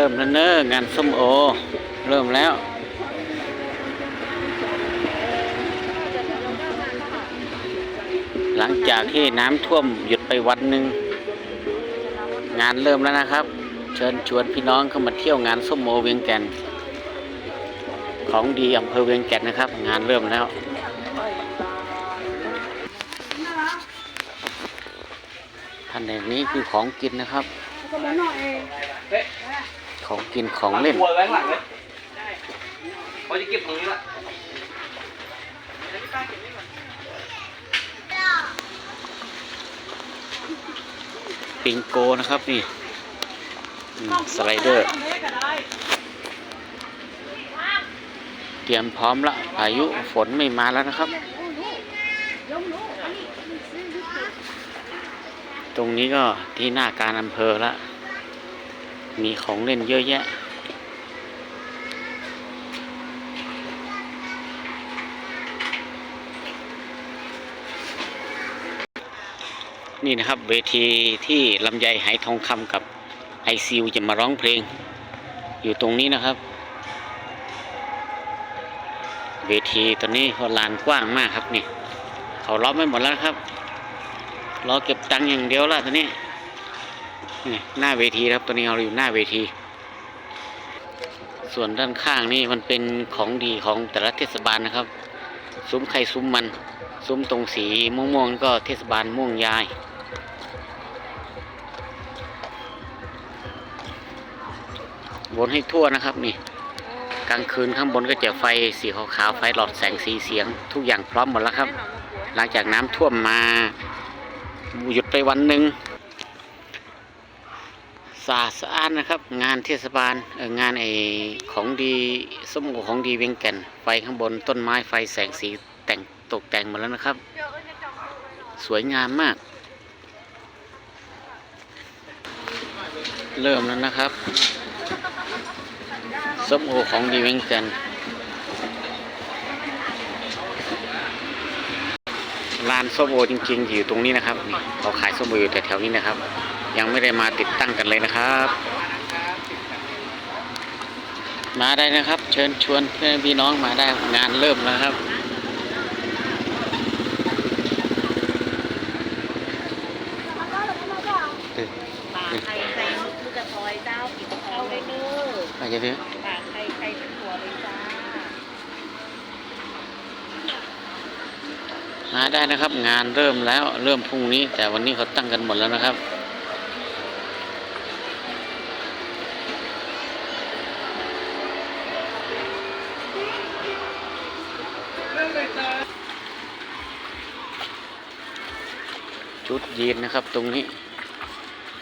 เริ่มแล้วเนอะงานส้มโอ เริ่มแล้ว หลังจากที่น้ำท่วมหยุดไปวันหนึ่งงานเริ่มแล้วนะครับ เชิญชวนพี่น้องเข้ามาเที่ยวงานส้มโอเวียงแก่น ของดีอำเภอเวียงแก่นนะครับ งานเริ่มแล้วท่านในนี้คือของกินนะครับ ของกินของเล่นัวไว้ข้างหลังเลยเขาจะเก็บตรงนี้ละปิงโกนะครับนี่สไลเดอร์ เตรียมพร้อมละพายุฝนไม่มาแล้วนะครับ ตรงนี้ก็ที่หน้าการอำเภอละ มีของเล่นเยอะแยะ นี่นะครับเวทีที่ลำไยไหทองคำกับไอซิวจะมาร้องเพลง อยู่ตรงนี้นะครับ เวทีตอนนี้ลานกว้างมากครับนี่ เขาล้อมไม่หมดแล้วครับ รอเก็บตังค์อย่างเดียวละตอนนี้ หน้าเวทีครับตอนนี้เราอยู่หน้าเวที ส่วนด้านข้างนี่มันเป็นของดีของแต่ละเทศบาลนะครับ ซุ้มไข่ซุ้มมัน ซุ้มตรงสีม่วงๆก็เทศบาลม่วงยายวนให้ทั่วนะครับนี่กลางคืนข้างบนก็จะไฟสีขาวๆไฟหลอดแสงสีเสียง ทุกอย่างพร้อมหมดแล้วครับ หลังจากน้ำท่วมมาหยุดไปวันหนึ่ง สะอาดสะอ้านนะครับ งานเทศบาลงานไอของดีสมโอของดีเวียงแก่นไฟข้างบนต้นไม้ไฟแสงสีแต่งตกแต่งหมดแล้วนะครับ สวยงามมาก เริ่มแล้วนะครับส้มโอของดีเวียงแก่นร้านส้มโอจริงๆอยู่ตรงนี้นะครับเขาขายส้มโออยู่แถวๆนี้นะครับ ยังไม่ได้มาติดตั้งกันเลยนะครับ มาได้นะครับ เชิญชวนเพื่อนพี่น้องมาได้งานเริ่มแล้วครับปากไข่ไข่ลูกกระทอยเจ้ากินเอาเลยเนออาจจะดื้อปากไข่ไข่เป็นหัวเลยจ้ามาได้นะครับ งานเริ่มแล้วเริ่มพรุ่งนี้ แต่วันนี้เขาตั้งกันหมดแล้วนะครับ ชุดยีนนะครับตรงนี้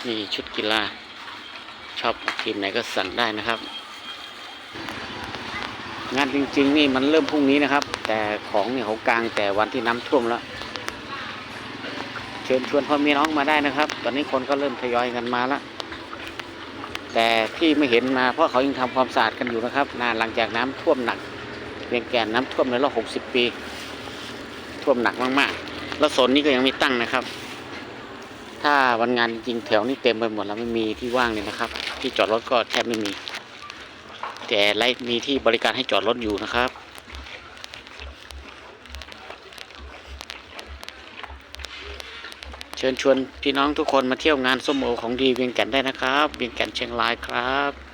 นี่ชุดกีฬาชอบทีมไหนก็สั่งได้นะครับ งานจริง ๆ นี่มันเริ่มพรุ่งนี้นะครับ แต่ของเนี่ยเขากลางแต่วันที่น้ำท่วมแล้ว เชิญชวนพ่อแม่น้องมาได้นะครับ ตอนนี้คนก็เริ่มทยอยกันมาแล้วแต่ที่ไม่เห็นมาเพราะเขายังทำความสะอาดกันอยู่นะครับนานหลังจากน้ำท่วมหนักเวียงแก่นน้ำท่วมในรอบ 60 ปี ท่วมหนักมากๆ แล้วโซนนี้ก็ยังไม่ตั้งนะครับ ถ้าวันงานจริงแถวนี้เต็มไปหมดแล้วไม่มีที่ว่างเลยนะครับ ที่จอดรถก็แทบไม่มี แต่ไลมีที่บริการให้จอดรถอยู่นะครับเชิญชวนพี่น้องทุกคนมาเที่ยวงานส้มโอของดีเวียงแก่นได้นะครับ เวียงแก่นเชียงรายครับ